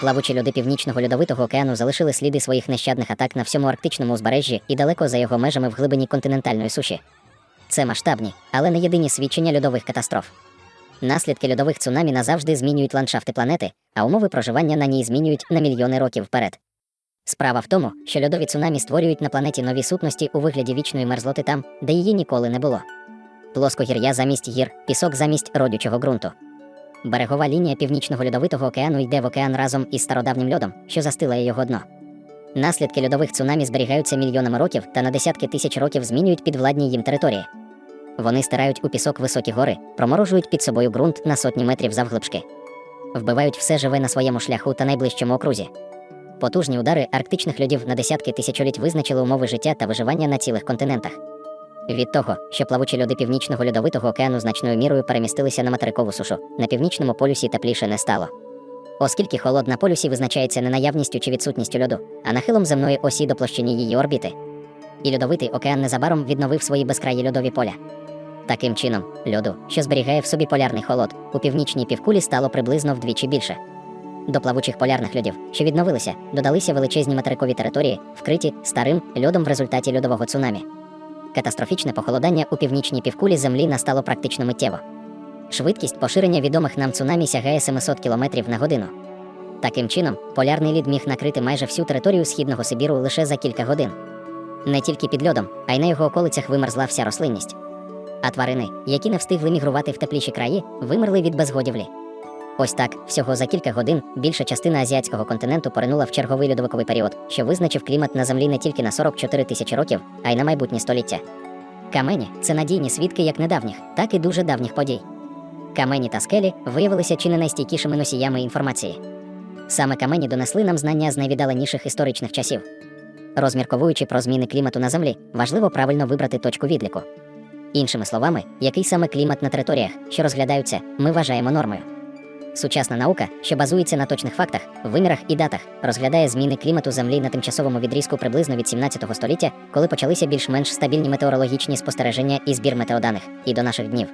Плавучі льоди північного льодовитого океану залишили сліди своїх нещадних атак на всьому арктичному узбережжі і далеко за його межами в глибині континентальної суші. Це масштабні, але не єдині свідчення льодових катастроф. Наслідки льодових цунамі назавжди змінюють ландшафти планети, а умови проживання на ній змінюють на мільйони років вперед. Справа в тому, що льодові цунамі створюють на планеті нові сутності у вигляді вічної мерзлоти там, де її ніколи не було. Плоскогір'я замість гір, пісок замість родючого ґрунту. Берегова лінія північного льодовитого океану йде в океан разом із стародавнім льодом, що застилає його дно. Наслідки льодових цунамі зберігаються мільйонами років та на десятки тисяч років змінюють підвладні їм території. Вони стирають у пісок високі гори, проморожують під собою ґрунт на сотні метрів завглибшки, вбивають все живе на своєму шляху та найближчому окрузі. Потужні удари арктичних льодів на десятки тисячоліть визначили умови життя та виживання на цілих континентах. Від того, що плавучі льоди північного льодовитого океану значною мірою перемістилися на материкову сушу, на північному полюсі тепліше не стало. Оскільки холод на полюсі визначається не наявністю чи відсутністю льоду, а нахилом земної осі до площині її орбіти. І льодовитий океан незабаром відновив свої безкраї льодові поля. Таким чином, льоду, що зберігає в собі полярний холод, у північній півкулі стало приблизно вдвічі більше. До плавучих полярних льодів, що відновилися, додалися величезні материкові території, вкриті старим льодом в результаті льодового цунамі. Катастрофічне похолодання у північній півкулі Землі настало практично миттєво. Швидкість поширення відомих нам цунамі сягає 700 км на годину. Таким чином, полярний лід міг накрити майже всю територію східного Сибіру лише за кілька годин. Не тільки під льодом, а й на його околицях вимерзла вся рослинність. А тварини, які не встигли мігрувати в тепліші краї, вимерли від безгодівлі. Ось так, всього за кілька годин більша частина азіатського континенту поринула в черговий льодовиковий період, що визначив клімат на землі не тільки на 44 тисячі років, а й на майбутні століття. Камені це надійні свідки як недавніх, так і дуже давніх подій. Камені та скелі виявилися чи не найстійкішими носіями інформації. Саме камені донесли нам знання з найвіддаленіших історичних часів. Розмірковуючи про зміни клімату на землі, важливо правильно вибрати точку відліку. Іншими словами, який саме клімат на територіях, що розглядаються, ми вважаємо нормою. Сучасна наука, що базується на точних фактах, вимірах і датах, розглядає зміни клімату Землі на тимчасовому відрізку приблизно від 17 століття, коли почалися більш-менш стабільні метеорологічні спостереження і збір метеоданих, і до наших днів.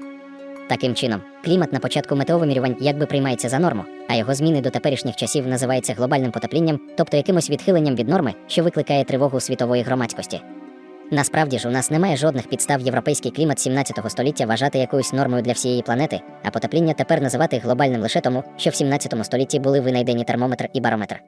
Таким чином, клімат на початку метеовимірювань якби приймається за норму, а його зміни до теперішніх часів називається глобальним потеплінням, тобто якимось відхиленням від норми, що викликає тривогу світової громадськості. Насправді ж у нас немає жодних підстав європейський клімат 17 століття вважати якоюсь нормою для всієї планети, а потепління тепер називати глобальним лише тому, що в 17 столітті були винайдені термометр і барометр.